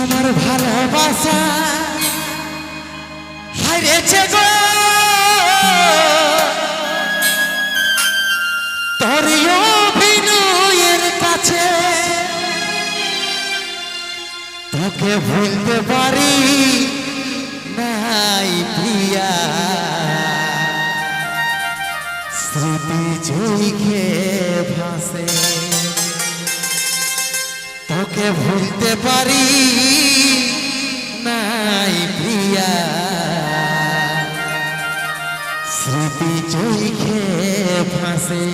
আমার ভালোবাসা হারিয়েছে গো। তোর কাছে তোকে ভুলতে পারি নাই প্রিয়া। স্মৃতি ঝুঁকে ভাসে। তোকে ভুলতে পারি নাই প্রিয়া। স্মৃতি চোখে ফাঁসে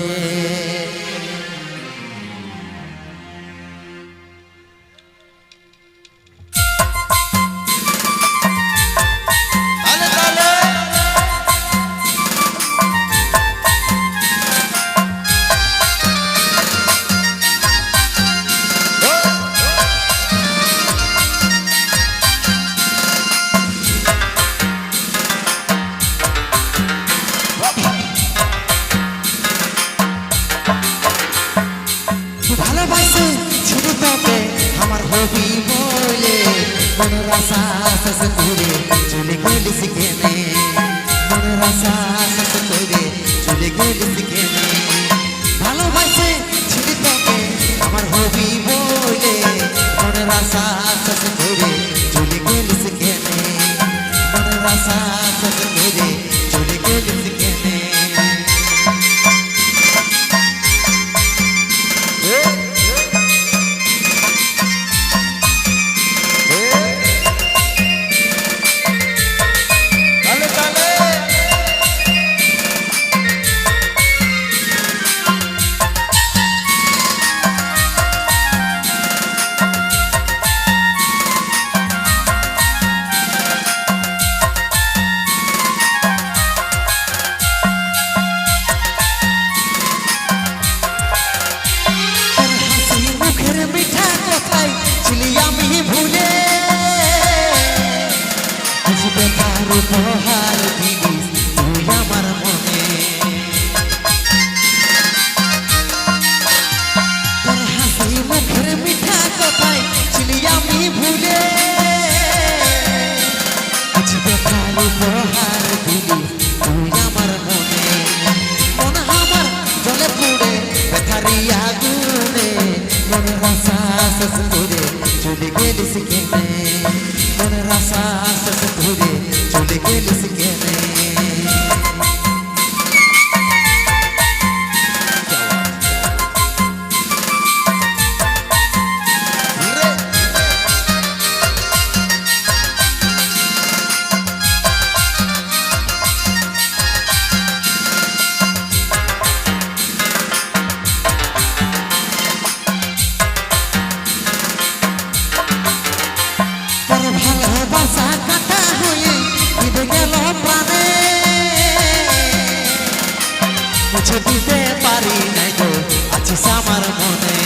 ভালোবাসে তোকে আমার হবি বলে মনের আশা চলে গেলি শিখেনে মনের আশা শেষ করে চলে গেলি ভালোবাসে উপহার দিলিস তুই আমার মনে তোর হাসি মুখের মিঠা কথাই ছিলি আমি ভুলে আজ বেকার উপহার দিলিস তুই আমার মনে মন আমার জলে পুড়ে বেকারি আগুনে মনের আশা শেষ করে চলে গেলিস কেনে মনের আশা শেষ করে চলে গেলিস কেনে তোর মুছে দিতে পারি নাই গো, আছিস আমার মনে।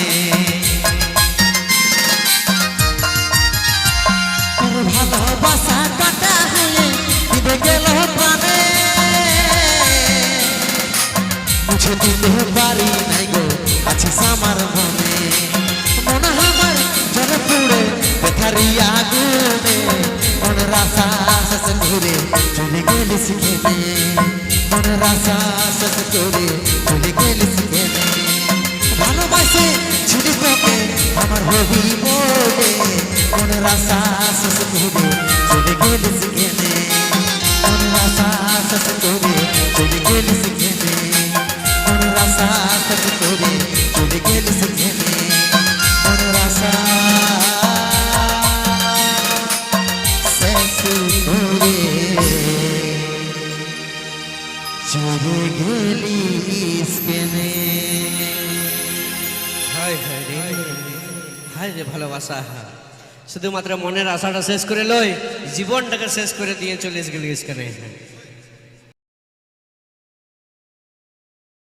ভালোবাসা কাটা হয়ে দিতে গেল প্রাণে। মুছে দিতে পারি নাই গো, আছিস আমার মনে। মন আমার জলে পুড়ে বেকারি আগুনে। মনের আশা শেষ করে চলে গেলি শিখেনে মনের আশা আমার হবি বলে মনের আশা শেষ করে চলে গেলি শিখেনে মনের আশা শেষ করে চলে গেলি শিখেনে মনের আশা শেষ করে চলে গেলি শিখেনে মনের আশা শেষ করে চলে গেলিস কেনে হায় হায় রে হায় রে ভালোবাসা? শুধুমাত্র মনের আশাটা শেষ করে লই, জীবনটাকে শেষ করে দিয়ে চলে গেলি কেন